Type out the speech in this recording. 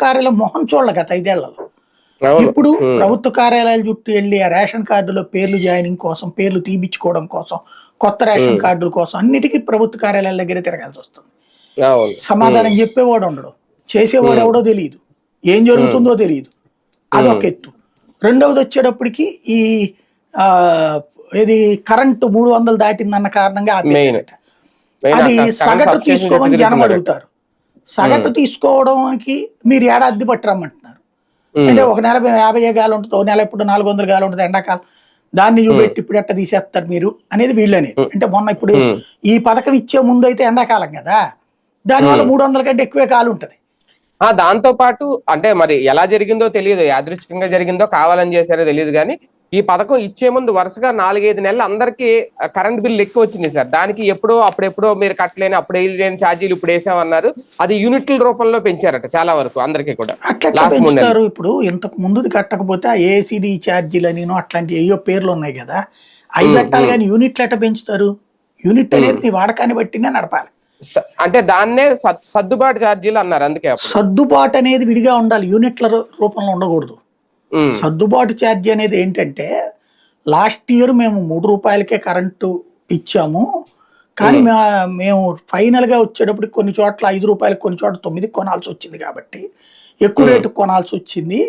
కార్యాలయం మొహం చూడలే గత ఐదేళ్ళలో. ఇప్పుడు. ప్రభుత్వ కార్యాలయాల చుట్టూ వెళ్ళి ఆ రేషన్ కార్డులో పేర్లు జాయినింగ్ కోసం పేర్లు తీపిచ్చుకోవడం కోసం కొత్త రేషన్ కార్డుల కోసం అన్నిటికీ ప్రభుత్వ కార్యాలయాల దగ్గర తిరగాల్సి వస్తుంది. సమాధానం చెప్పేవాడు ఉండడు. చేసేవాడు ఎవడో తెలియదు. ఏం జరుగుతుందో తెలియదు. అదొక ఎత్తు. రెండవది వచ్చేటప్పటికి ఈ ఆ, ఇది కరెంటు మూడు వందలు దాటిందన్న కారణంగా అది సగటు తీసుకోమని జనం. అడుగుతారు. సగటు తీసుకోవడానికి మీరు ఏడాది పట్టరమ్మంటున్నారు. అంటే ఒక నెల యాభై గాలి ఉంటుంది ఒక నెల ఇప్పుడు నాలుగు వందల గాలి ఉంటుంది ఎండాకాలం. దాన్ని చూపెట్టి ఇప్పుడు ఎట్ట తీసేస్తారు మీరు అనేది వీళ్ళు అనేది అంటే మొన్న ఇప్పుడు. ఈ పథకం ఇచ్చే ముందు అయితే ఎండాకాలం కదా? దానివల్ల మూడు వందల కంటే ఎక్కువే కాలు ఉంటుంది. ఆ దాంతో పాటు అంటే మరి ఎలా జరిగిందో తెలియదు. యాదృచ్ఛికంగా జరిగిందో కావాలని చేశారో తెలియదు కానీ ఈ పథకం ఇచ్చే ముందు వరుసగా నాలుగైదు నెలలు అందరికీ కరెంట్ బిల్ ఎక్కువ వచ్చింది సార్. దానికి ఎప్పుడో అప్పుడెప్పుడో మీరు కట్టలేని అప్పుడు వేయలేని ఛార్జీలు ఇప్పుడు వేసామన్నారు. అది యూనిట్ల రూపంలో పెంచారట చాలా వరకు అందరికీ కూడా. పెంచుతారు ఇప్పుడు? ఇంతకు ముందుది కట్టకపోతే ఆ ఏసీడీ ఛార్జీలు అని అట్లాంటి ఏయో పేర్లు ఉన్నాయి కదా. అవి పెట్టాలి కానీ యూనిట్లు ఎట్లా పెంచుతారు? యూనిట్ అనేది నీ వాడకాన్ని బట్టినే నడపాలి. అంటే దాన్నే సర్దుబాటు ఛార్జీలు అన్నారు అందుకే సర్దుబాటు అనేది విడిగా ఉండాలి. యూనిట్ల రూపంలో ఉండకూడదు. సర్దుబాటు ఛార్జీ అనేది ఏంటంటే లాస్ట్ ఇయర్ మేము మూడు రూపాయలకే కరెంటు ఇచ్చాము. కానీ మేము ఫైనల్గా వచ్చేటప్పుడు కొన్ని చోట్ల ఐదు రూపాయలకు కొన్ని చోట్ల తొమ్మిది కొనాల్సి వచ్చింది కాబట్టి ఎక్కువ రేటు కొనాల్సి వచ్చింది.